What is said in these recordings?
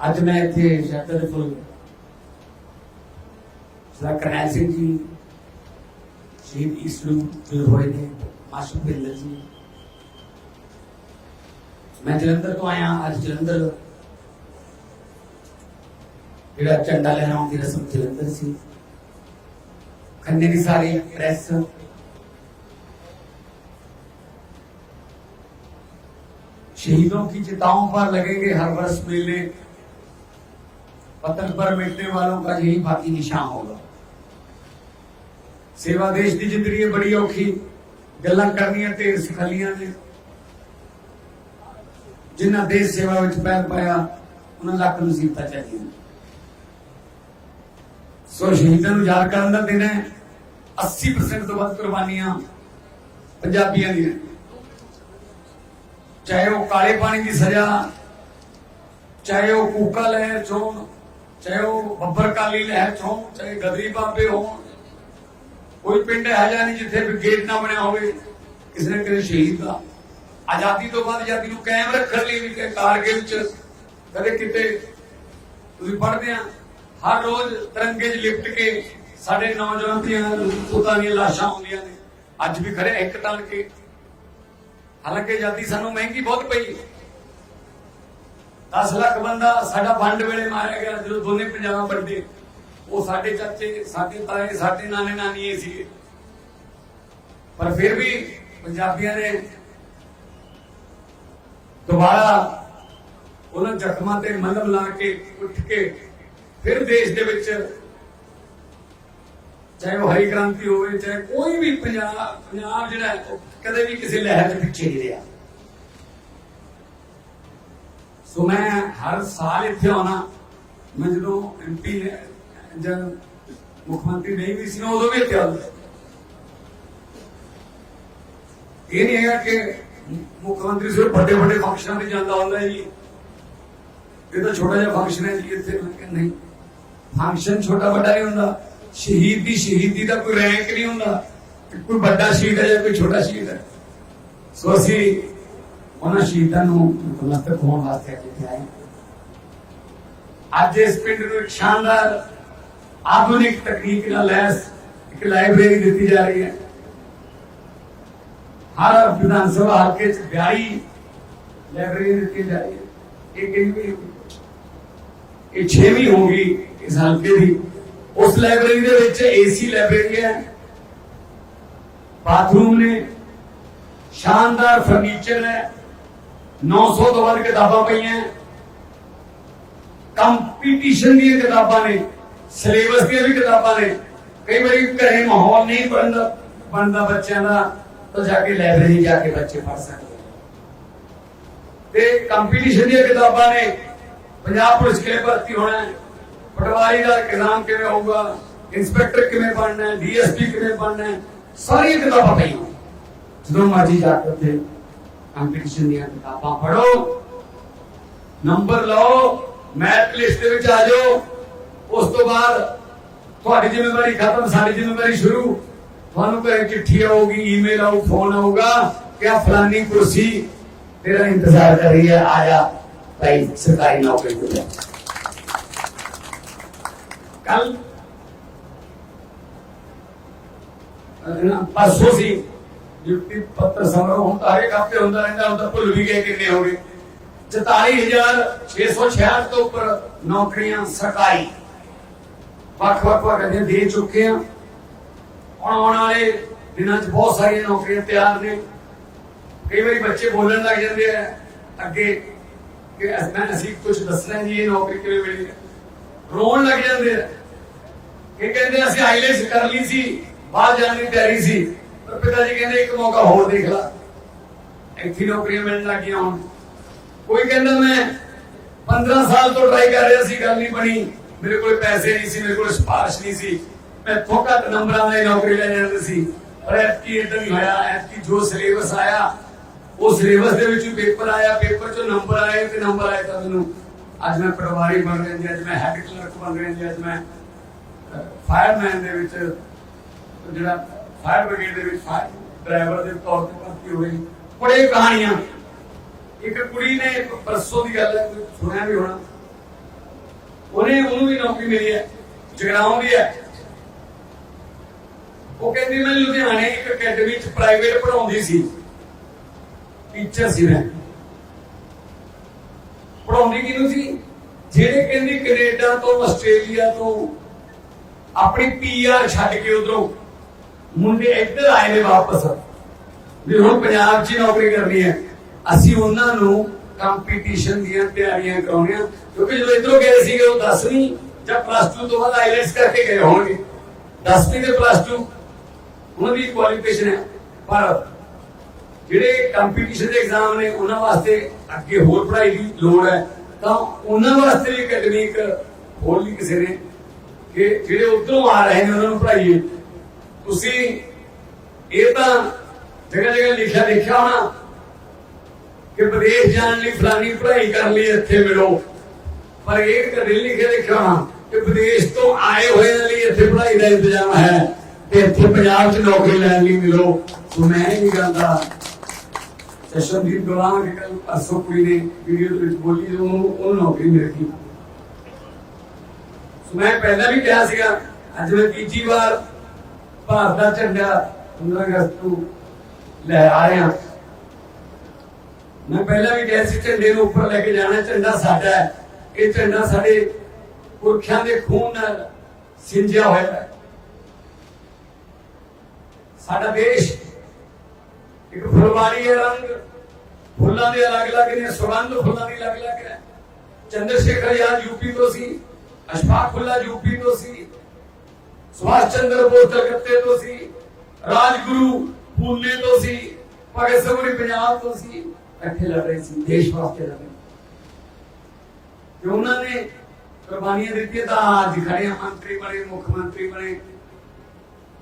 ਅੱਜ ਮੈਂ ਇੱਥੇ ਸ਼ਾਦਰ ਦੇ ਫੁੱਲ ਸਰ ਕਰਨੈਲ ਸਿੰਘ ਜੀ ਸ਼ਹੀਦ ਇਸਲੂ ਜੋ ਹੋਏ ਨੇ ਮਾਸਟਰ ਬਿੱਲ ਜੀ ਮੈਂ ਜਲੰਧਰ ਤੋਂ ਆਇਆ ਅੱਜ ਜਲੰਧਰ ਜਿਹੜਾ ਝੰਡਾ ਲਹਿਰਾਉਣ ਦੀ ਰਸਮ ਜਲੰਧਰ ਸੀ ਖੰਨੇ ਦੀ ਸਾਰੀ ਪ੍ਰੈਸ शहीदों की चिताओं पर लगेंगे हर वर्ष मेले पतन पर मिटने वालों का यही बाकी निशान होगा ਸੇਵਾ ਦੇਸ਼ ਦੀ ਜ਼ਿੰਦਗੀ ਬੜੀ ਔਖੀ ਗੱਲਾਂ ਕਰਨੀਆਂ ਢੇਰ ਸਿਖਾਲੀਆਂ ਨੇ ਜਿਨ੍ਹਾਂ ਦੇਸ਼ ਸੇਵਾ ਵਿੱਚ ਪੈਰ ਪਾਇਆ ਉਹਨਾਂ ਲੱਖ ਮੁਸੀਬਤਾਂ ਚਾਹੀਦੀਆਂ ਸੋ ਸ਼ਹੀਦਾਂ ਨੂੰ ਯਾਦ ਕਰਨ ਦਾ ਦਿਨ ਹੈ 80% ਤੋਂ ਵੱਧ ਕੁਰਬਾਨੀਆਂ ਪੰਜਾਬੀਆਂ ਦੀਆਂ ਚਾਹੇ ਉਹ ਕਾਲੇ ਪਾਣੀ ਦੀ ਸਜ਼ਾ ਚਾਹੇ ਉਹ ਕੂਕਾ ਲਹਿਰ ਚੋਣ ਚਾਹੇ ਉਹ ਬੱਬਰ ਕਾਲੀ ਲਹਿਰ ਚੋਣ ਚਾਹੇ ਗਦਰੀ ਬਾਬੇ ਹੋਣ, ਕੋਈ ਪਿੰਡ ਹੈ ਜਾਂ ਨਹੀਂ ਜਿੱਥੇ ਵੀ ਗੇਟ ਨਾ ਬਣਿਆ ਹੋਵੇ, ਕਿਸੇ ਨੇ ਕਦੇ ਸ਼ਹੀਦ ਦਾ। ਆਜ਼ਾਦੀ ਤੋਂ ਬਾਅਦ ਆਜ਼ਾਦੀ ਨੂੰ ਕਾਇਮ ਰੱਖਣ ਲਈ ਵੀ ਕਿ ਕਾਰਗਿਲ ਚ ਕਦੇ ਕਿਤੇ ਤੁਸੀਂ ਪੜ੍ਹਦੇ ਆ, ਹਰ ਰੋਜ਼ ਤਿਰੰਗੇ 'ਚ ਲਿਪਟ ਕੇ ਸਾਡੇ ਨੌਜਵਾਨ ਦੀਆਂ ਪੁੱਤਾਂ ਦੀਆਂ ਲਾਸ਼ਾਂ ਆਉਂਦੀਆਂ ਨੇ। ਅੱਜ ਵੀ ਖੜੇ ਇੱਕ ਟਨ ਕੇ ਹਾਲਾਂਕਿ ਆਜ਼ਾਦੀ ਸਾਨੂੰ ਮਹਿੰਗੀ ਬਹੁਤ ਪਈ। 10 ਲੱਖ ਬੰਦਾ ਸਾਡਾ ਫੰਡ ਵੇਲੇ ਮਾਰਿਆ ਗਿਆ ਜਦੋਂ ਦੋਨੇ ਪੰਜਾਬ ਵੰਡੇ ਉਹ ਸਾਡੇ ਚਾਚੇ ਸਾਡੇ ਤਾਏ ਸਾਡੇ ਨਾਨੇ ਨਾਨੀਏ ਸੀਗੇ। ਪਰ ਫਿਰ ਵੀ ਪੰਜਾਬੀਆਂ ਨੇ ਦੁਬਾਰਾ ਉਹਨਾਂ ਜ਼ਖਮਾਂ ਤੇ ਮਲਮ ਲਾ ਕੇ ਉੱਠ ਕੇ ਫਿਰ ਦੇਸ਼ ਦੇ ਵਿੱਚ ਚਾਹੇ ਉਹ ਹਰੀ ਕ੍ਰਾਂਤੀ ਹੋਵੇ ਚਾਹੇ ਕੋਈ ਵੀ ਪੰਜਾਬ ਪੰਜਾਬ ਜਿਹੜਾ ਹੈ, ਉਹ ਕਦੇ ਵੀ ਕਿਸੇ ਲਹਿਰ ਦੇ ਪਿੱਛੇ ਨਹੀਂ ਰਿਹਾ। ਸੋ ਮੈਂ ਹਰ ਸਾਲ ਇੱਥੇ ਆਉਣਾ। ਮੈਂ ਜਦੋਂ ਐਮਪੀ ਜਦ ਮੁੱਖ ਮੰਤਰੀ ਨਹੀਂ ਵੀ ਸੀ ਉਦੋਂ ਵੀ ਇੱਥੇ ਆਉਂਦਾ ਇਹ ਨਹੀਂ ਹੈਗਾ ਕਿ ਮੁੱਖ ਮੰਤਰੀ ਸਿਰਫ ਵੱਡੇ ਵੱਡੇ ਫੰਕਸ਼ਨਾਂ ਤੇ ਜਾਂਦਾ ਹੁੰਦਾ ਜੀ। ਇਹ ਤਾਂ ਛੋਟਾ ਜਿਹਾ ਫੰਕਸ਼ਨ ਹੈ ਜੀ, ਇੱਥੇ ਮੈਂ ਕਿਹਾ ਨਹੀਂ। ਫੰਕਸ਼ਨ ਛੋਟਾ ਵੱਡਾ ਨਹੀਂ ਹੁੰਦਾ। ਸ਼ਹੀਦ ਦੀ ਸ਼ਹੀਦੀ ਦਾ ਕੋਈ ਰੈਂਕ ਨਹੀਂ ਹੁੰਦਾ। ਕੋਈ ਵੱਡਾ ਸ਼ਹੀਦ ਹੈ ਜਾਂ ਕੋਈ ਛੋਟਾ ਸ਼ਹੀਦ ਹੈ। ਸੋ ਅਸੀਂ ਉਹਨਾਂ ਸ਼ਹੀਦਾਂ ਨੂੰ ਨਤਮਸਤਕ ਹੋਣ ਵਾਸਤੇ ਇੱਥੇ ਆਏ ਅੱਜ ਇਸ ਪਿੰਡ ਨੂੰ ਇੱਕ ਸ਼ਾਨਦਾਰ ਆਧੁਨਿਕ ਤਕਨੀਕ ਨਾਲ ਲੈਸ ਇੱਕ ਲਾਇਬ੍ਰੇਰੀ ਦਿੱਤੀ ਜਾ ਰਹੀ ਹੈ। ਹਰ ਵਿਧਾਨ ਸਭਾ ਹਲਕੇ ਚ 42 ਲਾਇਬ੍ਰੇਰੀ ਦਿੱਤੀ ਜਾ ਰਹੀ ਹੈ। ਇਹ ਕਿੰਨੀ ਇਹ ਛੇਵੀਂ ਹੋਗੀ ਇਸ ਹਲਕੇ ਦੀ। ਉਸ ਲਾਇਬ੍ਰੇਰੀ ਦੇ ਵਿੱਚ ਏਸੀ ਲਾਇਬ੍ਰੇਰੀ ਹੈ। ਬਾਥਰੂਮ ਨੇ। ਸ਼ਾਨਦਾਰ ਫਰਨੀਚਰ ਹੈ। 900 ਤੋਂ ਵੱਧ ਕਿਤਾਬਾਂ ਪਈਆਂ। ਕੰਪੀਟੀਸ਼ਨ ਦੀਆਂ ਕਿਤਾਬਾਂ ਨੇ ਸਿਲੇਬਸ ਦੀਆਂ ਵੀ ਕਿਤਾਬਾਂ ਨੇ। ਕਈ ਵਾਰੀ ਘਰੇ ਮਾਹੌਲ ਨਹੀਂ ਬਣਦਾ ਬਣਦਾ ਬੱਚਿਆਂ ਦਾ, ਤਾਂ ਜਾ ਕੇ ਲਾਇਬ੍ਰੇਰੀ ਜਾ ਕੇ ਬੱਚੇ ਪੜ੍ਹ ਸਕਦੇ ਤੇ ਕੰਪੀਟੀਸ਼ਨ ਦੀਆਂ ਕਿਤਾਬਾਂ ਨੇ, ਪੰਜਾਬ ਪੁਲਿਸ ਕਿਵੇਂ ਭਰਤੀ ਹੋਣਾ ਪਟਵਾਰੀ ਦਾ ਇਗਜ਼ਾਮ ਕਿਵੇਂ ਹੋਊਗਾ? ਇੰਸਪੈਕਟਰ ਕਿਵੇਂ ਬਣਨਾ ਹੈ? ਡੀਐਸਪੀ ਕਿਵੇਂ ਬਣਨਾ ਹੈ? ਸਾਰੀਆਂ ਕਿਤਾਬਾਂ ਪਈਆਂ। ਜਦੋਂ ਮਰਜ਼ੀ ਜਾ ਕੇ ਉੱਥੇ ਕੰਪੀਟੀਸ਼ਨ ਦੀਆਂ ਕਿਤਾਬਾਂ ਪੜ੍ਹੋ। ਨੰਬਰ ਲਓ ਮੈਥ ਲਿਸਟ ਦੇ ਵਿੱਚ ਆ ਜਾਓ। ਉਸ ਤੋਂ ਬਾਅਦ ਤੁਹਾਡੀ ਜ਼ਿੰਮੇਵਾਰੀ ਖਤਮ, ਸਾਡੀ ਜ਼ਿੰਮੇਵਾਰੀ ਸ਼ੁਰੂ। ਤੁਹਾਨੂੰ ਘਰੇ ਚਿੱਠੀ ਆਊਗੀ ਈਮੇਲ ਆਊ ਫੋਨ ਆਊਗਾ ਕਿ ਆ ਫਲਾਨੀ ਕੁਰਸੀ ਤੇਰਾ ਇੰਤਜ਼ਾਰ ਕਰ ਰਹੀ ਹੈ ਆਇਆ ਭਾਈ, ਸਰਕਾਰੀ ਨੌਕਰੀ ਤੇ ਕੱਲ ਪਰਸੋਂ ਸੀ। ਡਿਊਟੀ ਪੱਤਰ ਸਮਾਰੋਹ ਹੁੰਦਾ ਹੈ ਕਾਪੇ ਹੁੰਦਾ ਰਹਿੰਦਾ ਹੁੰਦਾ ਭੁੱਲ ਵੀ ਗਏ ਕਿੰਨੇ ਹੋ ਗਏ। 44666 ਤੋਂ ਉੱਪਰ ਨੌਕਰੀਆਂ ਸਰਕਾਰੀ। ਵੱਖ ਵੱਖ ਵਗਦੇ ਦੇ ਚੁੱਕੇ ਆ। ਹੁਣ ਆਉਣ ਵਾਲੇ ਦਿਨਾਂ 'ਚ ਬਹੁਤ ਸਾਰੀਆਂ ਨੌਕਰੀਆਂ ਤਿਆਰ ਨੇ। ਕਈ ਵਾਰੀ ਬੱਚੇ ਬੋਲਣ ਲੱਗ ਜਾਂਦੇ ਆ, ਅੱਗੇ ਕਿ ਮੈਂ ਅਸੀਂ ਕੁਝ ਦੱਸਣਾ ਜੀ, ਇਹ ਨੌਕਰੀ ਕਿਵੇਂ ਮਿਲੀ? ਰੋਣ ਲੱਗ ਜਾਂਦੇ ਆ। ਇਹ ਕਹਿੰਦੇ ਅਸੀਂ ਆਈਲੈਂਸ ਕਰ ਲਈ ਸੀ, ਬਾਹਰ ਜਾਣ ਦੀ ਤਿਆਰੀ ਸੀ। ਪਰ ਪਿਤਾ ਜੀ ਕਹਿੰਦੇ, ਇੱਕ ਮੌਕਾ ਹੋਰ ਦੇਖ ਲਾ। ਇੱਥੇ ਨੌਕਰੀਆਂ ਮਿਲਣ ਲੱਗੀਆਂ ਹੁਣ। ਕੋਈ ਕਹਿੰਦਾ, ਮੈਂ 15 ਸਾਲ ਤੋਂ ਟਰਾਈ ਕਰ ਰਿਹਾ ਸੀ, ਗੱਲ ਨਹੀਂ ਬਣੀ। ਮੇਰੇ ਕੋਲ ਪੈਸੇ ਨਹੀਂ ਸੀ, ਮੇਰੇ ਕੋਲ ਸਿਫਾਰਿਸ਼ ਨਹੀਂ ਸੀ। ਮੈਂ ਥੋਕਾ ਨੰਬਰਾਂ ਦੀ ਨੌਕਰੀ ਲੈ ਜਾਂਦੀ ਸੀ। ਪਰ ਐਤਕੀ ਇਦਾਂ ਨਹੀਂ ਹੋਇਆ, ਐਤਕੀ ਜੋ ਸਿਲੇਬਸ ਆਇਆ, ਉਹ ਸਿਲੇਬਸ ਦੇ ਵਿੱਚ ਪੇਪਰ ਆਇਆ ਪੇਪਰ ਚ ਨੰਬਰ ਆਏ ਤੇ ਨੰਬਰ ਆਏ ਤਾਂ ਮੈਨੂੰ। ਅੱਜ ਮੈਂ ਪਟਵਾਰੀ ਬਣ ਰਿਹਾ ਜੀ, ਅੱਜ ਮੈਂ ਹੈਡ ਕਲਰਕ ਬਣ ਰਿਹਾ ਜੀ, ਅੱਜ ਮੈਂ ਫਾਇਰਮੈਨ ਦੇ ਵਿੱਚ ਜਿਹੜਾ ਫਾਇਰ ਬ੍ਰਿਗੇਡ ਦੇ ਵਿੱਚ ਫਾਇਰ ਡਰਾਈਵਰ ਦੇ ਤੌਰ ਤੇ ਭਰਤੀ ਹੋਈ ਬੜੇ ਕਹਾਣੀਆਂ। ਇੱਕ ਕੁੜੀ ਨੇ ਪਰਸੋਂ ਦੀ ਗੱਲ ਹੈ ਸੁਣਿਆ ਵੀ ਹੋਣਾ। ਉਹਨੇ ਉਹਨੂੰ ਵੀ ਨੌਕਰੀ ਮਿਲੀ ਹੈ, ਜਗਰਾਉਂ ਦੀ ਹੈ। ਉਹ ਕਹਿੰਦੀ, ਮੈਂ ਲੁਧਿਆਣੇ ਇੱਕ ਅਕੈਡਮੀ ਚ ਪ੍ਰਾਈਵੇਟ ਪੜਾਉਂਦੀ ਸੀ। ਟੀਚਰ ਸੀ ਮੈਂ। ਪੜਾਉਂਦੀ ਕਿਹਨੂੰ ਸੀ? ਜਿਹੜੇ ਕਹਿੰਦੀ ਕੈਨੇਡਾ ਤੋਂ, ਆਸਟ੍ਰੇਲੀਆ ਤੋਂ, ਆਪਣੀ ਪੀਆਰ ਛੱਡ ਕੇ ਉਧਰੋਂ ਮੁੰਡੇ ਇੱਧਰ ਆਏ ਨੇ ਵਾਪਸ। ਵੀ ਹੁਣ ਪੰਜਾਬ 'ਚ ਨੌਕਰੀ ਕਰਨੀ ਹੈ। ਅਸੀਂ ਉਹਨਾਂ ਨੂੰ ਕੰਪੀਟੀਸ਼ਨ ਦੀਆਂ ਤਿਆਰੀਆਂ ਕਰਾਉਣੀਆਂ। ਕਿਉਂਕਿ ਜਦੋਂ ਇੱਧਰੋਂ ਗਏ ਸੀਗੇ, ਉਹ 10ਵੀਂ ਜਾਂ ਪਲੱਸ 2 ਤੋਂ ਬਾਅਦ ਆਈਲੈਟਸ ਕਰਕੇ ਗਏ ਹੋਣਗੇ। 10ਵੀਂ ਤੇ ਪਲੱਸ 2 ਉਹਨਾਂ ਦੀ ਕੁਆਲੀਫਿਕੇਸ਼ਨ ਹੈ। ਪਰ ਜਿਹੜੇ ਕੰਪੀਟੀਸ਼ਨ ਦੇ ਐਗਜ਼ਾਮ ਨੇ, ਉਹਨਾਂ ਵਾਸਤੇ ਅੱਗੇ ਹੋਰ ਪੜ੍ਹਾਈ ਦੀ ਲੋੜ ਹੈ। ਤਾਂ ਉਹਨਾਂ ਵਾਸਤੇ ਵੀ ਅਕੈਡਮਿਕ ਹੋਰ ਵੀ ਕਿਸੇ ਨੇ ਕਿ ਜਿਹੜੇ ਉਧਰੋਂ ਆ ਰਹੇ ਨੇ, ਉਹਨਾਂ ਨੂੰ ਪੜ੍ਹਾਈਏ। ਤੁਸੀਂ ਇਹ ਤਾਂ ਜਗ੍ਹਾ ਜਗ੍ਹਾ ਲਿਖਿਆ ਦੇਖਿਆ ਹੋਣਾ ਕਿ ਵਿਦੇਸ਼ ਜਾਣ ਲਈ ਫਲਾਨੀ ਪੜ੍ਹਾਈ ਕਰਨ ਲਈ ਇੱਥੇ ਮਿਲੋ। ਪਰ ਇਹ ਕਦੇ ਲਿਖਿਆ ਦੇਖਿਆ ਹੋਣਾ ਕਿ ਵਿਦੇਸ਼ ਤੋਂ ਆਏ ਹੋਏ ਲਈ ਇੱਥੇ ਪੜ੍ਹਾਈ ਦਾ ਇੰਤਜ਼ਾਮ ਹੈ ਤੇ ਇੱਥੇ ਪੰਜਾਬ 'ਚ ਨੌਕਰੀ ਲੈਣ ਲਈ ਮਿਲੋ। ਸੋ ਮੈਂ ਇਹ ਨਹੀਂ ਕਹਿੰਦਾ ਸੈਸ਼ਨਦੀਪ ਗੁਲਾਮ ਕਿ ਕੱਲ ਪਰਸੋਂ ਕੁੜੀ ਨੇ ਵੀਡੀਓ ਵਿੱਚ ਬੋਲੀ ਉਹਨੂੰ ਉਹਨੂੰ ਨੌਕਰੀ ਮਿਲ ਗਈ। ਸੋ ਮੈਂ ਪਹਿਲਾਂ ਵੀ ਕਿਹਾ ਸੀਗਾ, ਅੱਜ ਮੈਂ ਤੀਜੀ ਵਾਰ ਭਾਰਤ ਦਾ ਝੰਡਾ 15 ਅਗਸਤ ਨੂੰ ਲੈ ਆਇਆ ਮੈਂ ਪਹਿਲਾਂ ਵੀ ਕਿਹਾ ਸੀ, ਝੰਡੇ ਨੂੰ ਉੱਪਰ ਲੈ ਕੇ ਜਾਣਾ, ਝੰਡਾ ਸਾਡਾ ਹੈ। ਇਹ ਝੰਡਾ ਸਾਡੇ ਪੁਰਖਿਆਂ ਦੇ ਖੂਨ ਨਾਲ ਸਿੰਜਿਆ ਹੋਇਆ ਹੈ। ਸਾਡਾ ਦੇਸ਼ ਇੱਕ ਫੁਲਵਾਰੀ ਹੈ ਰੰਗ, ਫੁੱਲਾਂ ਦੇ ਅਲੱਗ-ਅਲੱਗ ਨੇ, ਸੁਗੰਧ ਫੁੱਲਾਂ ਦੀ ਅਲੱਗ-ਅਲੱਗ ਹੈ। ਚੰਦਰ ਸ਼ੇਖਰ ਯਾਦ ਯੂਪੀ ਤੋਂ ਸੀ, ਅਸ਼ਫਾਕ ਉल्ला ਯੂਪੀ ਤੋਂ ਸੀ। ਸੁਭਾਸ਼ ਚੰਦਰ ਬੋਸ ਕਲਕੱਤੇ ਤੋਂ ਸੀ, ਰਾਜਗੁਰੂ ਪੂਨੇ ਤੋਂ ਸੀ, ਭਗਤ ਸਿੰਘ ਪੰਜਾਬ ਤੋਂ ਸੀ ਇੱਥੇ ਲੜ ਰਹੇ ਸੀ, ਦੇਸ਼ ਵਾਸਤੇ ਲੜ ਰਹੇ ਤੇ ਉਹਨਾਂ ਨੇ ਕੁਰਬਾਨੀਆਂ ਦਿੱਤੀਆਂ ਤਾਂ ਅੱਜ ਖੜੇ ਮੰਤਰੀ ਬਣੇ, ਮੁੱਖ ਮੰਤਰੀ ਬਣੇ,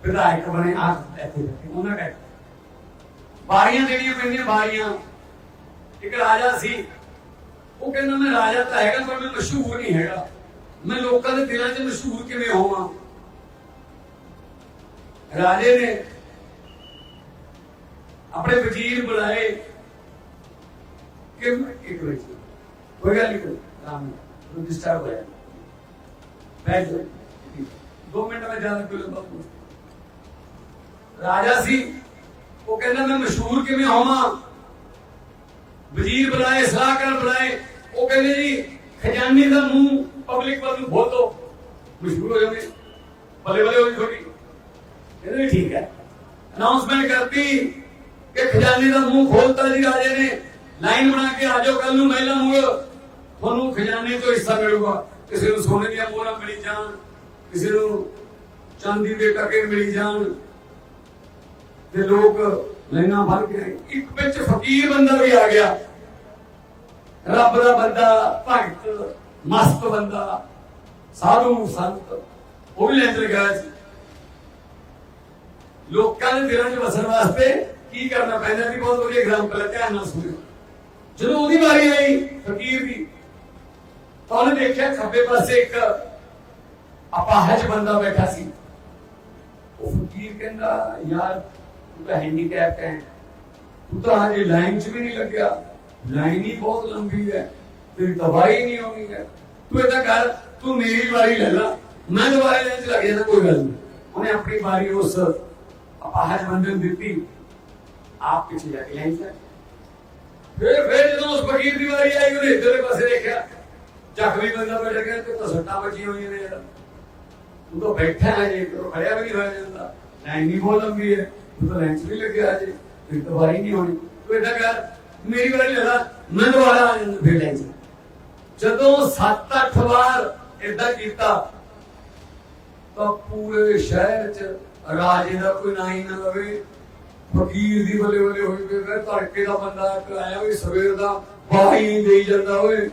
ਵਿਧਾਇਕ ਬਣੇ ਆ ਇੱਥੇ ਬੈਠੇ, ਉਹਨਾਂ ਦਾ ਬਾਰੀਆਂ ਜਿਹੜੀਆਂ ਪੈਂਦੀਆਂ ਬਾਰੀਆਂ ਇੱਕ ਰਾਜਾ ਸੀ, ਉਹ ਕਹਿੰਦਾ, ਮੈਂ ਰਾਜਾ ਤਾਂ ਹੈਗਾ, ਪਰ ਮੈਂ ਮਸ਼ਹੂਰ ਨਹੀਂ ਹੈਗਾ। ਮੈਂ ਲੋਕਾਂ ਦੇ ਦਿਲਾਂ 'ਚ ਮਸ਼ਹੂਰ ਕਿਵੇਂ ਹੋਵਾਂ? ਰਾਜੇ ਨੇ ਆਪਣੇ ਵਜ਼ੀਰ ਬੁਲਾਏ ਕਿ ਇੱਕ ਮਿੰਟ ਕੋਈ ਗੱਲ ਨਹੀਂ ਰਾਮ ਨੂੰ ਡਿਸਟਰਬ ਹੋਇਆ ਬੈਠ ਜਾ ਦੋ ਮਿੰਟ ਮੈਂ ਜਾਣ ਕੋਈ ਲੰਬਾ ਰਾਜਾ ਸੀ, ਉਹ ਕਹਿੰਦਾ, ਮੈਂ ਮਸ਼ਹੂਰ ਕਿਵੇਂ ਹੋਵਾਂ? ਵਜ਼ੀਰ ਬੁਲਾਏ, ਸਲਾਹਕਾਰ ਬੁਲਾਏ। ਉਹ ਕਹਿੰਦੇ ਜੀ ਖਜ਼ਾਨੇ ਦਾ ਮੂੰਹ ਪਬਲਿਕ ਵੱਲ ਨੂੰ ਖੋਲ ਦੋ ਮਸ਼ਹੂਰ ਹੋ ਜਾਵੇ ਬੱਲੇ ਬੱਲੇ ਹੋਈ ਥੋੜੀ ਕਹਿੰਦੇ ਵੀ ਠੀਕ ਹੈ ਅਨਾਉਂਸਮੈਂਟ ਕਰਤੀ ਕਿ ਦਾ ਮੂੰਹ ਖੋਲਤਾ ਜੀ ਰਾਜੇ ਨੇ। ਲਾਈਨ ਬਣਾ ਕੇ ਆਜੋ ਕੱਲ ਨੂੰ ਮਹਿਲਾ ਮੂਲ ਤੁਹਾਨੂੰ ਖਜ਼ਾਨੇ ਤੋਂ ਹਿੱਸਾ ਮਿਲੂਗਾ। ਕਿਸੇ ਨੂੰ ਸੋਨੇ ਦੀਆਂ ਮੋਹਰਾਂ ਮਿਲੀ ਜਾਣ, ਕਿਸੇ ਨੂੰ ਚਾਂਦੀ ਦੇ ਟਕੇ ਮਿਲੀ ਜਾਣ। ਤੇ ਲੋਕ ਲੈਣਾ ਭਰ ਕੇ ਇੱਕ ਵਿੱਚ ਫਕੀਰ ਬੰਦਾ ਵੀ ਆ ਗਿਆ। ਰੱਬ ਦਾ ਬੰਦਾ, ਭਗਤ, ਮਸਤ ਬੰਦਾ, ਸਾਧੂ ਸੰਤ, ਉਹ ਵੀ ਲੈਣ ਗਿਆ ਸੀ। ਲੋਕਾਂ ਦੇ ਦਿਲਾਂ 'ਚ ਵਸਣ ਵਾਸਤੇ ਕੀ ਕਰਨਾ ਪੈਂਦਾ ਸੀ ਬਹੁਤ ਵਧੀਆ ਐਗਜ਼ਾਮਪਲ ਹੈ ਧਿਆਨ ਨਾਲ ਸੁਣਿਓ। ਜਦੋਂ ਉਹਦੀ ਵਾਰੀ ਆਈ, ਫਕੀਰ ਦੀ, ਤਾਂ ਉਹਨੇ ਦੇਖਿਆ ਖੱਬੇ ਪਾਸੇ ਇੱਕ ਅਪਾਹਜ ਬੰਦਾ ਬੈਠਾ ਸੀ। ਉਹ ਫਕੀਰ ਕਹਿੰਦਾ, ਯਾਰ, ਤੂੰ ਤਾਂ ਹੈਂਡੀਕੈਪ ਹੈ ਤੂੰ ਤਾਂ ਹਜੇ ਲਾਈਨ 'ਚ ਵੀ ਨਹੀਂ ਲੱਗਿਆ। ਲਾਈਨ ਹੀ ਬਹੁਤ ਲੰਬੀ ਹੈ। ਤੇਰੀ ਦਵਾਈ ਨਹੀਂ ਆਉਣੀ ਹੈ। ਤੂੰ ਇਹਦਾ ਕਰ, ਤੂੰ ਮੇਰੀ ਵਾਰੀ ਲੈ ਲੈ। ਮੈਂ ਦੁਬਾਰਾ ਲੈਣ 'ਚ ਲੱਗ ਜਾਣਾ ਕੋਈ ਗੱਲ ਨਹੀਂ। ਉਹਨੇ ਆਪਣੀ ਵਾਰੀ ਉਸ ਅਪਾਹਜ ਬੰਦੇ ਨੂੰ ਦਿੱਤੀ। ਆਪ ਪਿੱਛੇ ਜਾ ਕੇ ਲਾਈਨ 'ਚ ਫਿਰ ਫਿਰ ਜਦੋਂ ਉਸ ਫਕੀਰ ਦੀ ਵਾਰੀ ਆਈ, ਉਹਨੇ ਇੱਧਰਲੇ ਪਾਸੇ ਦੇਖਿਆ। ਜ਼ਖਮੀ ਬੰਦਾ ਬੈਠ ਗਿਆ, ਤੇ ਸੱਟਾਂ ਵੱਜੀਆਂ ਹੋਈਆਂ ਨੇ ਯਾਰ ਤੂੰ ਤਾਂ ਬੈਠਾ ਹੈ ਜੇ ਤੂੰ ਖੜਿਆ ਵੀ ਨਹੀਂ ਹੋਇਆ ਜਾਂਦਾ ਲਾਈਨ ਨਹੀਂ ਬਹੁਤ ਲੰਬੀ ਹੈ ਤੂੰ ਤਾਂ ਲਾਈਨ ਵੀ ਲੱਗਿਆ ਅਜੇ ਫਿਰ ਤਾਂ ਵਾਰੀ ਨਹੀਂ ਹੋਣੀ। ਤੂੰ ਏਦਾਂ ਕਰ, ਮੇਰੀ ਵਾਰੀ ਲੈ ਮੈਂ ਦੁਬਾਰਾ ਆ ਜਾਂਦਾ, ਫਿਰ ਲੈਂਚ ਜਦੋਂ 7-8 ਵਾਰ ਏਦਾਂ ਕੀਤਾ, ਤਾਂ ਪੂਰੇ ਸ਼ਹਿਰ 'ਚ ਰਾਜੇ ਦਾ ਕੋਈ ਨਾਂ ਹੀ ਨਾ ਲਵੇ ਫਕੀਰ ਦੀ ਬੱਲੇ ਬੱਲੇ ਹੋਈ ਪਈ ਮੈਂ ਧੜਕੇ ਦਾ ਬੰਦਾ ਕਰਾਇਆ ਵੀ ਸਵੇਰ ਦਾ ਬਾਹੀ ਦੇਈ ਜਾਂਦਾ ਓਏ